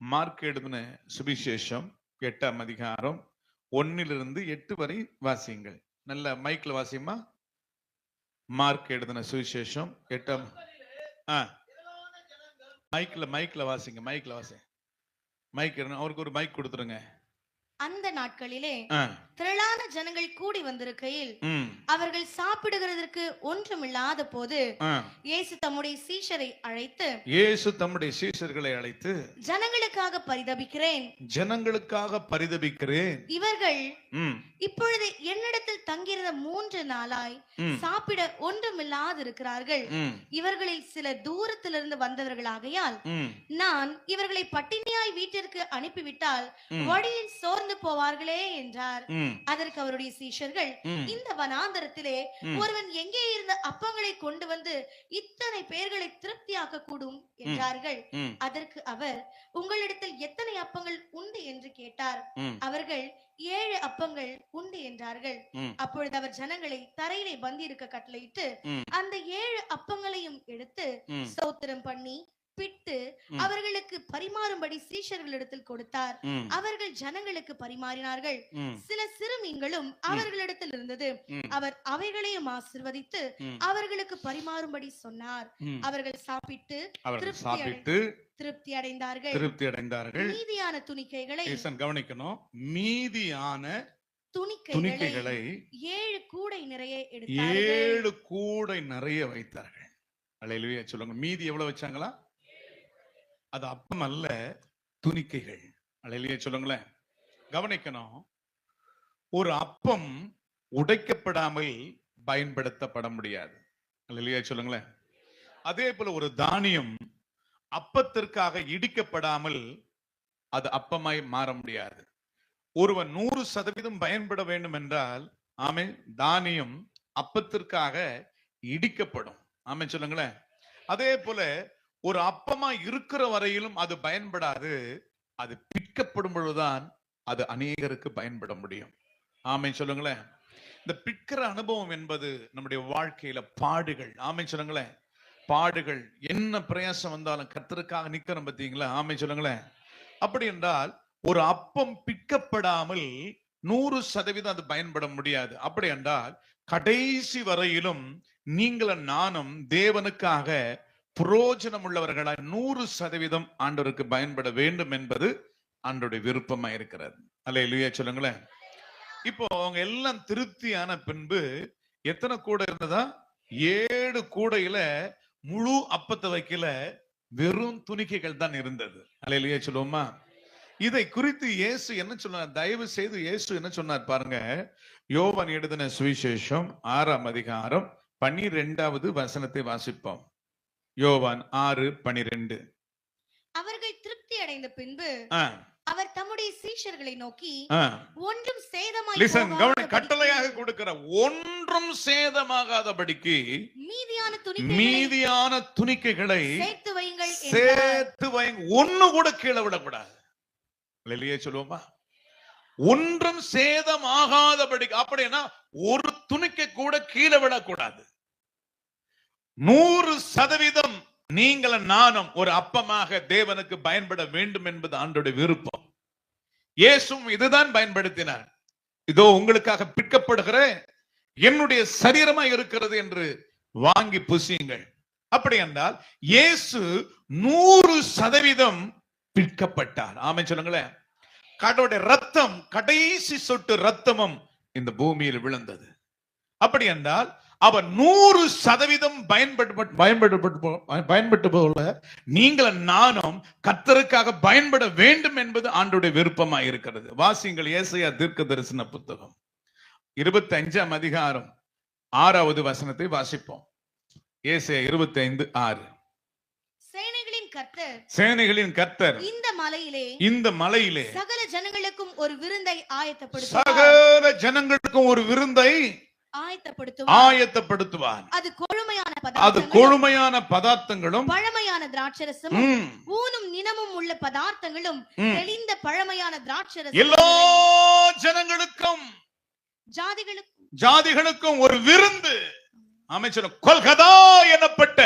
Mark எழுதின சுவிசேஷம் எட்டாம் அதிகாரம் ஒன்னிலிருந்து எட்டு வரை வாசியுங்கள். நல்ல மைக்ல வாசியுமா? மார்க் எழுதின சுவிசேஷம் எட்டாம் ஆ. மைக்ல மைக்ல வாசிங்க மைக்ல வாசிங்க. மைக் அவருக்கு ஒரு மைக் கொடுத்துருங்க. அந்த நாட்களிலே திரளான ஜனங்கள் கூடி வந்திருக்கையில் அவர்கள் சாப்பிடுகிறதற்கு ஒன்றுமில்லாத போது ஆ. இயேசு தம்முடைய சீஷரை அழைத்து இயேசு தம்முடைய சீஷர்களை அழைத்து ஜனங்களுக்காக பரிதபிக்கிறேன். ஜனங்களுக்காக பரிதபிக்கிறேன். இவர்கள் இப்பொழுது என்னிடத்தில் தங்கியிருந்த மூன்று நாளாய் சாப்பிட ஒன்றுமில்லாதிருக்கிறார்கள். ம், இவர்களில் சிலர் தூரத்திலிருந்து வந்தவர்களாகையால் நான் இவர்களை பட்டினியாய் வீட்டிற்கு அனுப்பிவிட்டால் வழியில் சோர்ந்து போவார்களே என்றார். அதற்கு அவருடைய சீஷர்கள் இந்த வனாந்தரத்திலே. ஒருவன் எங்கே இருந்த அப்பங்களை கொண்டு வந்து இத்தனை பேர்களை திருப்தியாக்க கூடும் என்றார்கள். அதற்கு அவர் உங்களிடத்தில் எத்தனை அப்பங்கள் உண்டு? என்று கேட்டார். அவர்கள் ஏழு அப்பங்கள் உண்டு என்றார்கள். அப்பொழுது அவர் ஜனங்களை தரையிலே பந்தியிருக்க கட்டளையிட்டு. அந்த ஏழு அப்பங்களையும் எடுத்து ஸ்தோத்திரம் பண்ணி பிட்டு. அவர்களுக்கு பரிமாறும்படி சீஷர்களிடத்தில் கொடுத்தார். அவர்கள் ஜனங்களுக்கு பரிமாறினார்கள். சில சிறுமீன்களும் அவர்களிடத்தில் இருந்தது. அவர் அவைகளையும் ஆசிர்வதித்து அவர்களுக்கு பரிமாறும்படி சொன்னார். அவர்கள் சாப்பிட்டு சாப்பிட்டு திருப்தி அடைந்தார்கள். திருப்தி அடைந்தார்கள். மீதியான துணிக்கைகளை கவனிக்கணும். மீதியான துணிக்கைகளை ஏழு கூடை நிறைய ஏழு கூடை நிறைய வைத்தார்கள். அலையிலுயா சொல்லுங்க. மீதி எவ்வளவு வச்சாங்களா? அது அப்பம் அல்ல துணிக்கைகள். அலையிலுயா சொல்லுங்களேன். கவனிக்கணும். ஒரு அப்பம் உடைக்கப்படாமல் பயன்படுத்தப்பட முடியாது. இல்லையா சொல்லுங்களேன். அதே போல ஒரு தானியம் அப்பத்திற்காக இடிக்கப்படாமல் அது அப்பமாய் மாற முடியாது. ஒருவன் நூறு சதவீதம் பயன்பட வேண்டும் என்றால் ஆமே தானியம் அப்பத்திற்காக இடிக்கப்படும். ஆமே சொல்லுங்களேன். அதே போல ஒரு அப்பமா இருக்கிற வரையிலும் அது பயன்படாது. அது பிற்கப்படும் பொழுதுதான் அது அநேகருக்கு பயன்பட முடியும். ஆமை சொல்லுங்களேன். இந்த பிற்கிற அனுபவம் என்பது நம்முடைய வாழ்க்கையில பாடுகள். ஆமை சொல்லுங்களேன். பாடுகள். என்ன பிரயாசம் வந்தாலும் கத்தருக்காக நிக்கிறோம் பார்த்தீங்களா? ஆமை சொல்லுங்களேன். அப்படி என்றால் ஒரு அப்பம் பிற்கப்படாமல் நூறு சதவீதம் அது பயன்பட முடியாது. அப்படி என்றால் கடைசி வரையிலும் நீங்களும் நானும் தேவனுக்காக புரோஜனம் உள்ளவர்களாய் நூறு சதவீதம் ஆண்டவருக்கு பயன்பட வேண்டும் என்பது ஆண்டோடைய விருப்பமா இருக்கிறது. அல்ல இல்லையா சொல்லுங்களேன். இப்போ அவங்க எல்லாம் திருப்தியான பின்பு எத்தனை கூடை இருந்ததா? ஏழு கூடையில முழு அப்பத்தை வைக்கல வெறும் துணிக்கைகள் தான் இருந்தது. அல்ல இல்லையா சொல்லுவோமா? இதை குறித்து இயேசு என்ன சொன்னார்? தயவு செய்து இயேசு என்ன சொன்னார் பாருங்க. யோவான் எழுதின சுவிசேஷம் ஆறாம் அதிகாரம் பன்னிரெண்டாவது வசனத்தை வாசிப்போம். யோவான் ஆறு பனிரெண்டு. அவர்கள் திருப்தி அடைந்த பின்பு அவர் தம்முடைய சீஷர்களை நோக்கி. ஒன்றும் சேதமாய் லிசன் கட்டளையாக கொடுக்கிற ஒன்றும் சேதமாகாதபடிக்கு மீதியான துணிக்கைகளை மீதியான துணிக்கைகளை சேர்த்து வையுங்கள். சேர்த்து வைங்க ஒண்ணு கூட கீழே விடக்கூடாது. வெளியே சொல்லுவோமா? ஒன்றும் சேதம் ஆகாதபடி அப்படின்னா ஒரு துணிக்கை கூட கீழே விடக்கூடாது. நூறு சதவீதம் நீங்கள் நானும் ஒரு அப்பமாக தேவனுக்கு பயன்பட வேண்டும் என்பது ஆண்டோட விருப்பம். இயேசும் இதுதான் பயன்படுத்தினார். இதோ உங்களுக்காக பிற்கப்படுகிற என்னுடைய சரீரமா இருக்கிறது என்று வாங்கி புசியுங்கள். அப்படி என்றால் இயேசு நூறு சதவீதம் பிற்கப்பட்டார் ஆமை சொல்லுங்களேன். கடவுடைய ரத்தம் கடைசி சொட்டு ரத்தமும் இந்த பூமியில் விழுந்தது. அப்படி என்றால் அவர் நூறு சதவீதம் பயன்பட்டு பயன்பட்டு பயன்பட்டு போல நீங்கள் நானும் கத்தருக்காக பயன்பட வேண்டும் என்பது ஆண்டுடைய விருப்பமா இருக்கிறது. வாசிங்கள் ஏசையா தீர்க்க தரிசன புத்தகம். இருபத்தி அஞ்சாம் அதிகாரம் ஆறாவது வசனத்தை வாசிப்போம். ஏசையா இருபத்தி ஐந்து ஆறு. சேனைகளின் கர்த்தர் சேனைகளின் கர்த்தர் இந்த மலையிலே இந்த மலையிலே சகல ஜனங்களுக்கும் ஒரு விருந்தை ஆயத்தப்படுத்துவார். சகல ஜனங்களுக்கும் ஒரு விருந்தை ஆயத்தப்படுத்துவார். அது கொழுமையான அது கொழுமையான பதார்த்தங்களும் பழமையான திராட்சரசமும் ம், ஊனும் நினமும் உள்ள பதார்த்தங்களும். தெளிந்த பழமையான திராட்சரசம். எல்லா ஜனங்களுக்கும் ஜாதிகளுக்கும். ஜாதிகளுக்கும் ஒரு விருந்து. அமைச்சர் கொல்கதா எனப்பட்ட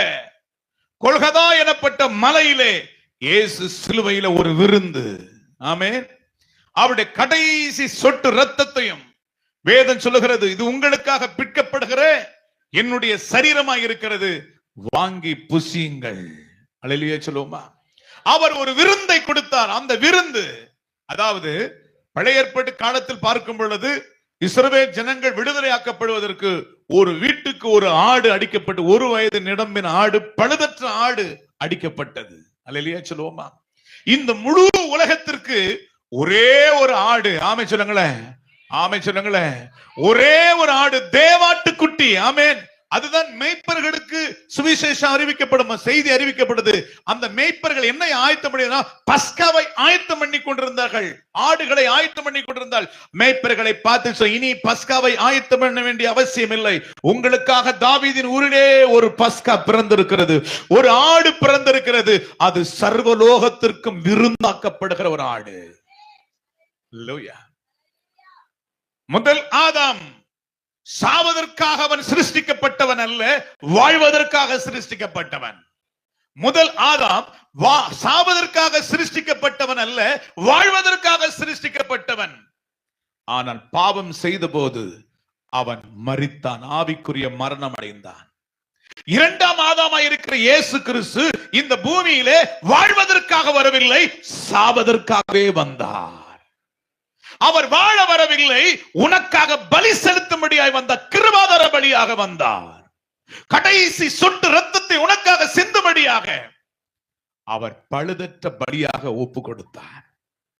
கொல்கதா எனப்பட்ட மலையிலே இயேசு சிலுவையில ஒரு விருந்து. ஆமென். அவருடைய கடைசி சொட்டு ரத்தத்தையும் வேதம் சொல்லுகிறது இது உங்களுக்காக பிற்கப்படுகிற என்னுடைய சரீரமாய் இருக்கிறது வாங்கி புசியுங்கள். அல்லேலூயா சொல்லுவோமா? அவர் ஒரு விருந்தை கொடுத்தார். அந்த விருந்து அதாவது பழையற்பாட்டு காலத்தில் பார்க்கும் பொழுது இஸ்ரவேல் ஜனங்கள் விடுதலையாக்கப்படுவதற்கு ஒரு வீட்டுக்கு ஒரு ஆடு அடிக்கப்பட்டு ஒரு வயது நிடம்பின் ஆடு பழுதற்ற ஆடு அடிக்கப்பட்டது. அல்லையா சொல்லுவோமா? இந்த முழு உலகத்திற்கு ஒரே ஒரு ஆடு. ஆமை சொல்லுங்களேன். ஆமை சொல்லுங்களேன் ஒரே ஒரு ஆடு தேவாட்டுக்குட்டி. ஆமேன். அதுதான் மேய்ப்பர்களுக்கு சுவிசேஷம் அறிவிக்கப்படும் செய்தி அறிவிக்கப்படுது அந்த மேய்ப்பர்கள் என்ன ஆயத்தம் பண்ணினா பஸ்காவை ஆயத்தம் பண்ணி கொண்டிருந்தார்கள். ஆடுகளை ஆயத்தம் பண்ணி கொண்டிருந்தால் மேய்ப்பர்களை பார்த்து இனி பஸ்காவை ஆயத்தம் பண்ண வேண்டிய அவசியம் இல்லை. உங்களுக்காக தாவீதின் ஊரிலே ஒரு பஸ்கா பிறந்திருக்கிறது. ஒரு ஆடு பிறந்திருக்கிறது. அது சர்வலோகத்திற்கும் விருந்தாக்கப்படுகிற ஒரு ஆடு. லோயா முதல் ஆதாம் சாவதற்காக அவன் சிருஷ்டிக்கப்பட்டவன் அல்ல வாழ்வதற்காக சிருஷ்டிக்கப்பட்டவன். முதல் ஆதாம் வா சாவதற்காக சிருஷ்டிக்கப்பட்டவன் அல்ல வாழ்வதற்காக சிருஷ்டிக்கப்பட்டவன். ஆனால் பாவம் செய்தபோது அவன் மரித்தான் ஆவிக்குரிய மரணம் அடைந்தான். இரண்டாம் ஆதாமாய் இருக்கிற இயேசு கிறிஸ்து இந்த பூமியிலே வாழ்வதற்காக வரவில்லை சாவதற்காகவே வந்தார். அவர் வாழ வர இல்லை உனக்காக பலி செலுத்தும்படியாய் வந்த கிருபாதர பலியாக வந்தார். கடைசி சொட்டு ரத்தத்தை உனக்காக சிந்தும்படியாக அவர் பழுதற்ற பலியாக ஒப்பு கொடுத்தார்